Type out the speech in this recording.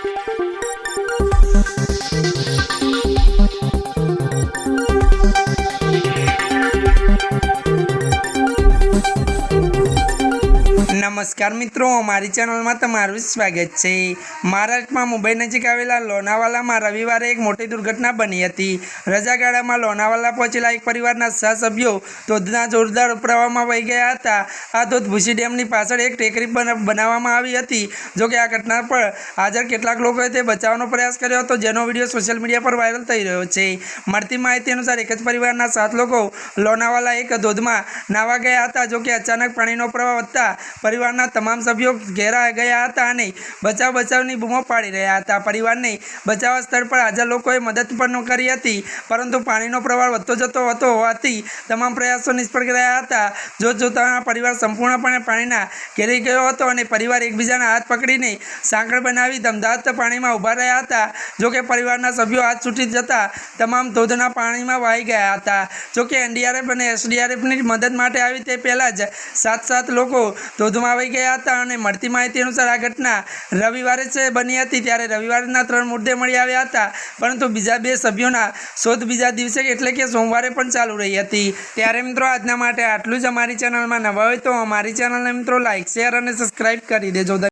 Thank you. નમસ્કાર મિત્રો, મારી ચેનલમાં તમારું સ્વાગત છે. મહારાષ્ટ્રમાં મુંબઈ નજીક આવેલા લોનાવાલામાં રવિવારે એક મોટી દુર્ઘટના બની હતી. રજાગાળામાં લોનાવાલા પહોંચેલા એક પરિવારના છ સભ્યો ધોધના જોરદાર ઉપરાવામાં વહી ગયા હતા. આ ધોધ ભૂસી ડેમની પાછળ એક ટેકરી બન- બનાવવામાં આવી હતી. જોકે આ ઘટના પર હાજર કેટલાક લોકોએ તે બચાવવાનો પ્રયાસ કર્યો હતો, જેનો વીડિયો સોશિયલ મીડિયા પર વાયરલ થઈ રહ્યો છે. મળતી માહિતી અનુસાર એક જ પરિવારના સાત લોકો લોનાવાલા એક ધોધમાં નાવા ગયા હતા. જોકે અચાનક પાણીનો પ્રવાહ વધતા પરિવારના તમામ સભ્યો ઘેરા ગયા હતા અને બચાવ બચાવની બૂમો પાડી રહ્યા હતા. પરિવારને બચાવવા સ્થળ પર હાજર લોકોએ મદદ પણ કરી હતી, પરંતુ પાણીનો પ્રવાહ વધતો જતો હતો હોવાથી તમામ પ્રયાસો નિષ્ફળ રહ્યા હતા. જોત જોતા પરિવાર સંપૂર્ણપણે પાણીના ઘેરી ગયો હતો અને પરિવાર એકબીજાના હાથ પકડીને સાંકળ બનાવી ધમધાત પાણીમાં ઊભા રહ્યા હતા. જોકે પરિવારના સભ્યો હાથ છૂટી જતા તમામ ધોધના પાણીમાં વહી ગયા હતા. જોકે એનડીઆરએફ અને એસડીઆરએફની મદદ માટે આવી તે પહેલાં જ સાત સાત લોકો ધોધમાં આવી ગયા હતા અને મળતી માહિતી અનુસાર આ ઘટના રવિવારે જ બની હતી ત્યારે રવિવારના ત્રણ મુદ્દે મળી આવ્યા હતા. પરંતુ બીજા બે સભ્યોના શોધ બીજા દિવસે એટલે કે સોમવારે પણ ચાલુ રહી હતી. ત્યારે મિત્રો આજના માટે આટલું જ. અમારી ચેનલમાં નવા હોય તો અમારી ચેનલને મિત્રો લાઇક શેર અને સબસ્ક્રાઈબ કરી દેજો.